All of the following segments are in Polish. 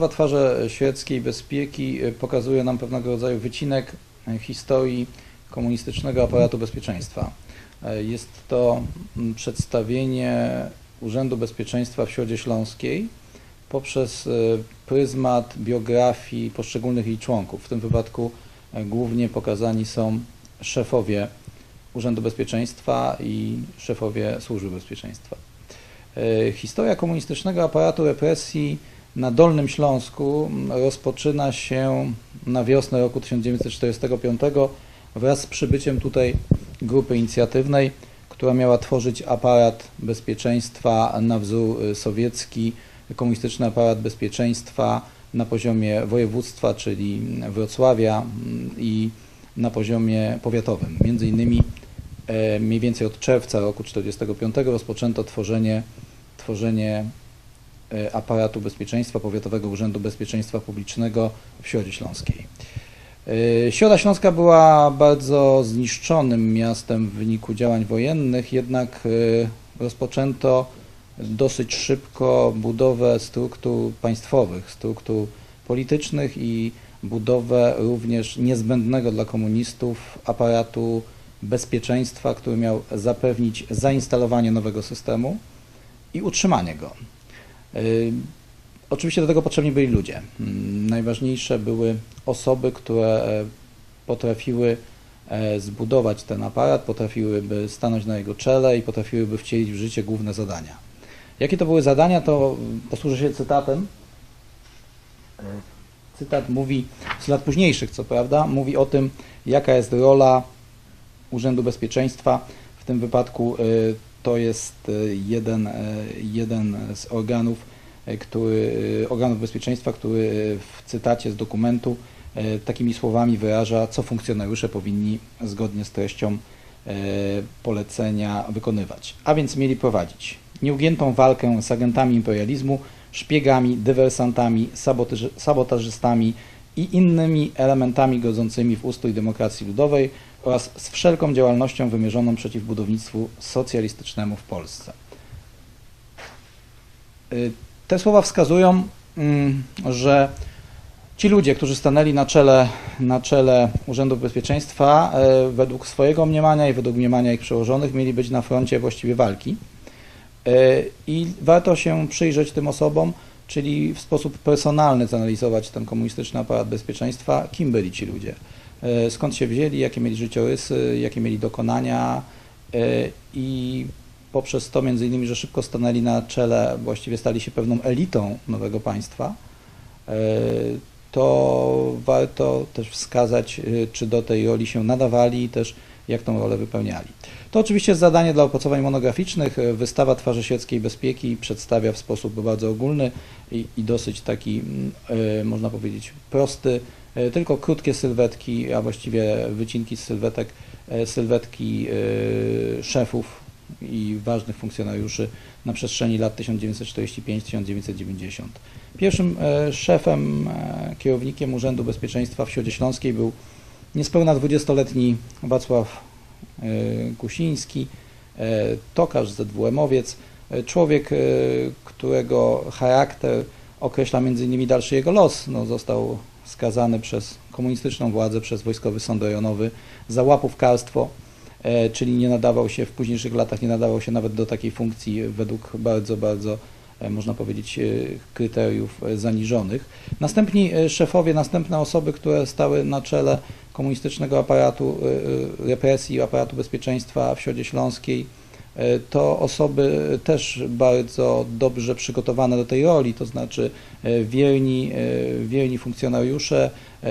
Wystawa Twarze Świeckiej Bezpieki y, pokazuje nam pewnego rodzaju wycinek y, historii komunistycznego aparatu bezpieczeństwa. Y, Jest to przedstawienie Urzędu Bezpieczeństwa w Środzie Śląskiej poprzez pryzmat biografii poszczególnych jej członków. W tym wypadku głównie pokazani są szefowie Urzędu Bezpieczeństwa i szefowie Służby Bezpieczeństwa. E, Historia komunistycznego aparatu represji na Dolnym Śląsku rozpoczyna się na wiosnę roku 1945 wraz z przybyciem tutaj grupy inicjatywnej, która miała tworzyć aparat bezpieczeństwa na wzór sowiecki, komunistyczny aparat bezpieczeństwa na poziomie województwa, czyli Wrocławia mm, i na poziomie powiatowym. Między innymi e, mniej więcej od czerwca roku 1945 rozpoczęto tworzenie, tworzenie aparatu bezpieczeństwa Powiatowego Urzędu Bezpieczeństwa Publicznego w Środzie Śląskiej. E, Środa Śląska była bardzo zniszczonym miastem w wyniku działań wojennych, jednak e, rozpoczęto dosyć szybko budowę struktur państwowych, struktur politycznych i budowę również niezbędnego dla komunistów aparatu bezpieczeństwa, który miał zapewnić zainstalowanie nowego systemu i utrzymanie go. Oczywiście do tego potrzebni byli ludzie. Najważniejsze były osoby, które e, potrafiły e, zbudować ten aparat, potrafiłyby stanąć na jego czele i potrafiłyby wcielić w życie główne zadania. Jakie to były zadania, to posłużę się cytatem. E, Cytat mówi, z lat późniejszych co prawda, mówi o tym, jaka jest rola Urzędu Bezpieczeństwa. W tym wypadku y, to jest y, jeden, y, jeden z organów, y, który, organów bezpieczeństwa, który w cytacie z dokumentu takimi słowami wyraża, co funkcjonariusze powinni zgodnie z treścią polecenia wykonywać. A więc mieli prowadzić nieugiętą walkę z agentami imperializmu, szpiegami, dywersantami, sabotaży- sabotażystami i innymi elementami godzącymi w ustrój demokracji ludowej oraz z wszelką działalnością wymierzoną przeciw budownictwu socjalistycznemu w Polsce. Y, Te słowa wskazują, mm, że ci ludzie, którzy stanęli na czele, na czele Urzędów Bezpieczeństwa, e, według swojego mniemania i według mniemania ich przełożonych, mieli być na froncie właściwie walki. E, I warto się przyjrzeć tym osobom, czyli w sposób personalny zanalizować ten komunistyczny aparat bezpieczeństwa, kim byli ci ludzie, skąd się wzięli, jakie mieli życiorysy, jakie mieli dokonania e, i poprzez to między innymi, że szybko stanęli na czele, właściwie stali się pewną elitą nowego państwa, e, to warto też wskazać, e, czy do tej roli się nadawali i też jak tą rolę wypełniali. To oczywiście jest zadanie dla opracowań monograficznych. E, Wystawa Twarzy Świeckiej Bezpieki przedstawia w sposób bardzo ogólny i, i dosyć taki, mm, e, można powiedzieć, prosty, e, tylko krótkie sylwetki, a właściwie wycinki z sylwetek, e, sylwetki e, szefów i ważnych funkcjonariuszy na przestrzeni lat 1945-1990. Pierwszym e, szefem, e, kierownikiem Urzędu Bezpieczeństwa w Środzie Śląskiej był niespełna 20-letni Wacław e, Kusiński, e, tokarz ZWM-owiec, e, człowiek, e, którego charakter określa m.in. dalszy jego los. No, został skazany przez komunistyczną władzę, przez Wojskowy Sąd Rejonowy za łapówkarstwo, e, czyli nie nadawał się w późniejszych latach, nie nadawał się nawet do takiej funkcji według bardzo, bardzo e, można powiedzieć, e, kryteriów zaniżonych. Następni szefowie, następne osoby, które stały na czele komunistycznego aparatu represji, aparatu bezpieczeństwa w Środzie Śląskiej, to osoby też bardzo dobrze przygotowane do tej roli, to znaczy e, wierni, e, wierni funkcjonariusze, e,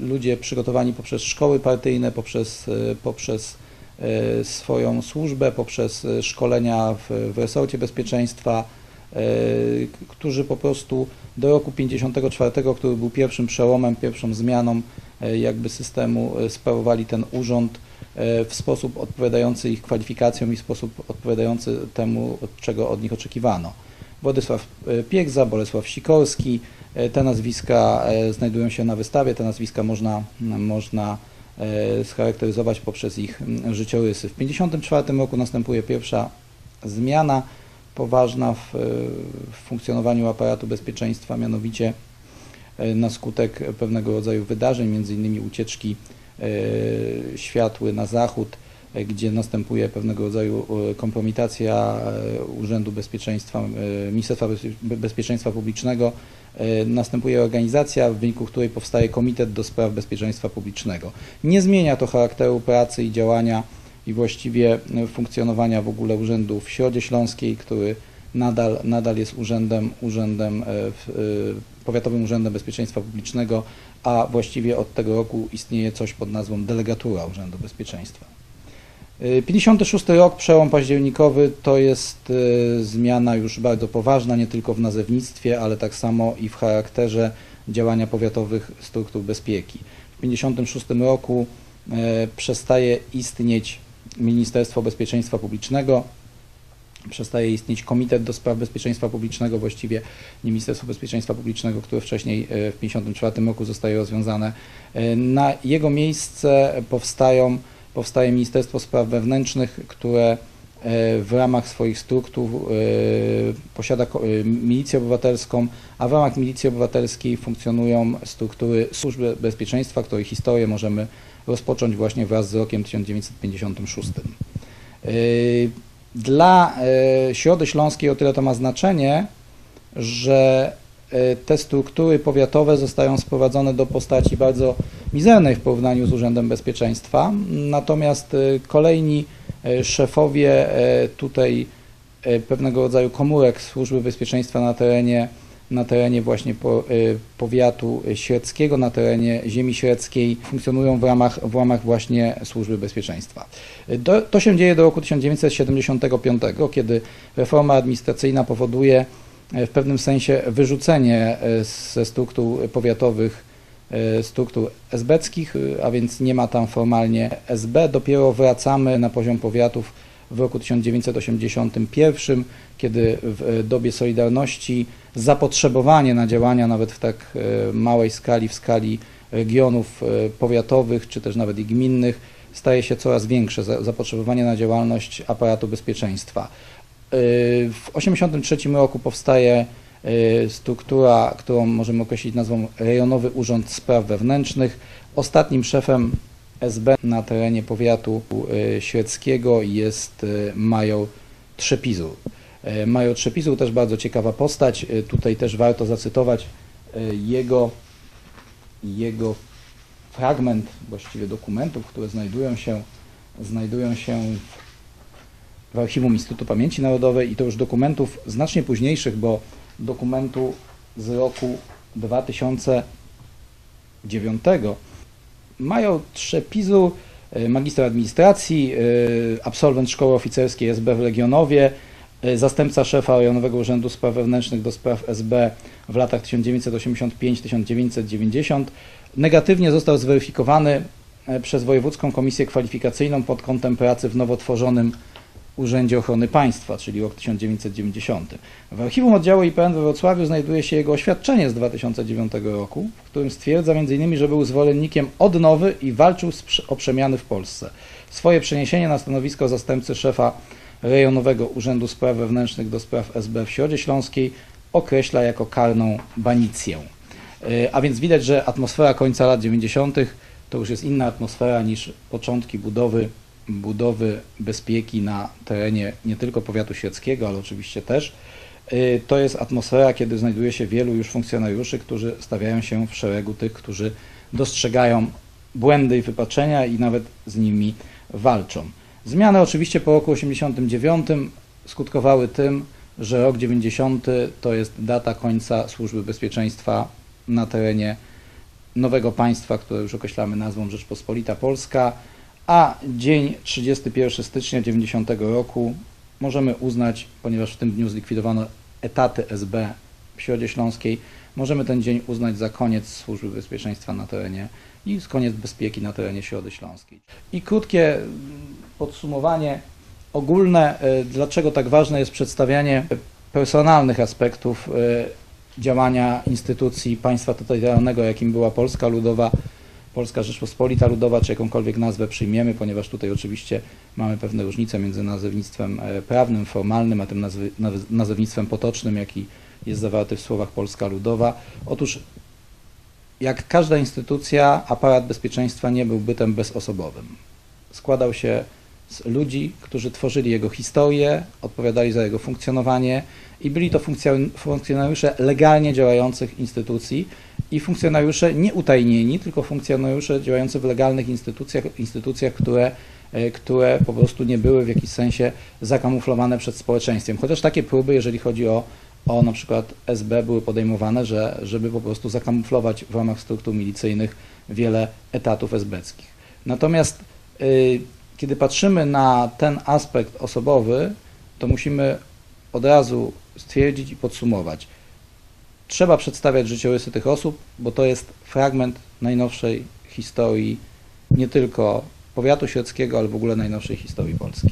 ludzie przygotowani poprzez szkoły partyjne, poprzez, e, poprzez e, swoją służbę, poprzez e, szkolenia w, w resorcie bezpieczeństwa, e, którzy po prostu do roku 54, który był pierwszym przełomem, pierwszą zmianą e, jakby systemu, e, sprawowali ten urząd e, w sposób odpowiadający ich kwalifikacjom i sposób odpowiadający temu, czego od nich oczekiwano. Władysław e, Piegza, Bolesław Sikorski, e, te nazwiska e, znajdują się na wystawie, te nazwiska można, można e, scharakteryzować poprzez ich życiorysy. W 1954 roku następuje pierwsza zmiana, poważna w, e, w funkcjonowaniu aparatu bezpieczeństwa, mianowicie e, na skutek pewnego rodzaju wydarzeń, między innymi ucieczki e, światły na zachód, e, gdzie następuje pewnego rodzaju e, kompromitacja e, Urzędu Bezpieczeństwa, e, Ministerstwa Bezpie- Bezpieczeństwa Publicznego, e, następuje organizacja, w wyniku której powstaje Komitet do Spraw Bezpieczeństwa Publicznego. Nie zmienia to charakteru pracy i działania i właściwie e, funkcjonowania w ogóle urzędu w Środzie Śląskiej, który nadal, nadal jest urzędem, urzędem e, e, Powiatowym Urzędem Bezpieczeństwa Publicznego, a właściwie od tego roku istnieje coś pod nazwą Delegatura Urzędu Bezpieczeństwa. E, 56 rok, przełom październikowy, to jest e, zmiana już bardzo poważna, nie tylko w nazewnictwie, ale tak samo i w charakterze działania powiatowych struktur bezpieki. W 56 roku e, przestaje istnieć Ministerstwo Bezpieczeństwa Publicznego, przestaje istnieć Komitet do Spraw Bezpieczeństwa Publicznego, właściwie nie Ministerstwo Bezpieczeństwa Publicznego, które wcześniej e, w 1954 roku zostaje rozwiązane. E, Na jego miejsce powstają, powstaje Ministerstwo Spraw Wewnętrznych, które e, w ramach swoich struktur posiada milicję obywatelską, a w ramach milicji obywatelskiej funkcjonują struktury służby bezpieczeństwa, której historię możemy rozpocząć właśnie wraz z rokiem 1956. E, Dla e, Środy Śląskiej o tyle to ma znaczenie, że e, te struktury powiatowe zostają sprowadzone do postaci bardzo mizernej w porównaniu z Urzędem Bezpieczeństwa, natomiast e, kolejni e, szefowie e, tutaj e, pewnego rodzaju komórek Służby Bezpieczeństwa na terenie, na terenie właśnie e, powiatu średzkiego, na terenie ziemi średzkiej funkcjonują w ramach, w ramach właśnie Służby Bezpieczeństwa. Do, to się dzieje do roku 1975, kiedy reforma administracyjna powoduje e, w pewnym sensie wyrzucenie e, ze struktur powiatowych struktur esbeckich, a więc nie ma tam formalnie SB. Dopiero wracamy na poziom powiatów w roku 1981, kiedy w e, dobie Solidarności zapotrzebowanie na działania nawet w tak e, małej skali, w skali regionów e, powiatowych czy też nawet i gminnych staje się coraz większe. Za- Zapotrzebowanie na działalność aparatu bezpieczeństwa. W 1983 roku powstaje struktura, którą możemy określić nazwą Rejonowy Urząd Spraw Wewnętrznych. Ostatnim szefem SB na terenie powiatu e, średzkiego jest e, major Trzepizur. E, Major Trzepizur też bardzo ciekawa postać. Tutaj też warto zacytować jego, jego fragment właściwie dokumentów, które znajdują się, znajdują się w w archiwum Instytutu Pamięci Narodowej i to już dokumentów znacznie późniejszych, bo dokumentu z roku 2009 Major Trzepizu, e, magister administracji, e, absolwent szkoły oficerskiej SB w Legionowie, e, zastępca szefa Rejonowego Urzędu Spraw Wewnętrznych do spraw SB w latach 1985-1990. Negatywnie został zweryfikowany przez Wojewódzką Komisję Kwalifikacyjną pod kątem pracy w nowo tworzonym Urzędzie Ochrony Państwa, czyli rok 1990. W archiwum oddziału IPN we Wrocławiu znajduje się jego oświadczenie z 2009 roku, w którym stwierdza m.in., że był zwolennikiem odnowy i walczył o przemiany w Polsce. Swoje przeniesienie na stanowisko zastępcy szefa Rejonowego Urzędu Spraw Wewnętrznych do spraw SB w Środzie Śląskiej określa jako karną banicję. E, A więc widać, że atmosfera końca lat 90. to już jest inna atmosfera niż początki budowy budowy bezpieki na terenie nie tylko powiatu świeckiego, ale oczywiście też. Y, To jest atmosfera, kiedy znajduje się wielu już funkcjonariuszy, którzy stawiają się w szeregu tych, którzy dostrzegają błędy i wypaczenia i nawet z nimi walczą. Zmiany oczywiście po roku 89 skutkowały tym, że rok 90 to jest data końca służby bezpieczeństwa na terenie nowego państwa, które już określamy nazwą Rzeczpospolita Polska, a dzień 31 stycznia 90 roku możemy uznać, ponieważ w tym dniu zlikwidowano etaty SB w Środzie Śląskiej, możemy ten dzień uznać za koniec służby bezpieczeństwa na terenie i koniec bezpieki na terenie Środy Śląskiej. I krótkie mm, podsumowanie ogólne, e, dlaczego tak ważne jest przedstawianie personalnych aspektów e, działania instytucji państwa totalitarnego, jakim była Polska Ludowa Polska Rzeczpospolita Ludowa, czy jakąkolwiek nazwę przyjmiemy, ponieważ tutaj oczywiście mamy pewne różnice między nazewnictwem e, prawnym, formalnym, a tym nazewnictwem potocznym, jaki jest zawarty w słowach Polska Ludowa. Otóż jak każda instytucja, aparat bezpieczeństwa nie był bytem bezosobowym. Składał się z ludzi, którzy tworzyli jego historię, odpowiadali za jego funkcjonowanie i byli to funkcjon- funkcjonariusze legalnie działających instytucji i funkcjonariusze nieutajnieni, tylko funkcjonariusze działający w legalnych instytucjach, instytucjach które, e, które po prostu nie były w jakiś sensie zakamuflowane przed społeczeństwem. Chociaż takie próby, jeżeli chodzi o, o na przykład SB, były podejmowane, że, żeby po prostu zakamuflować w ramach struktur milicyjnych wiele etatów esbeckich. Natomiast y, kiedy patrzymy na ten aspekt osobowy, to musimy od razu stwierdzić i podsumować. Trzeba przedstawiać życiorysy tych osób, bo to jest fragment najnowszej historii nie tylko powiatu świeckiego, ale w ogóle najnowszej historii Polski.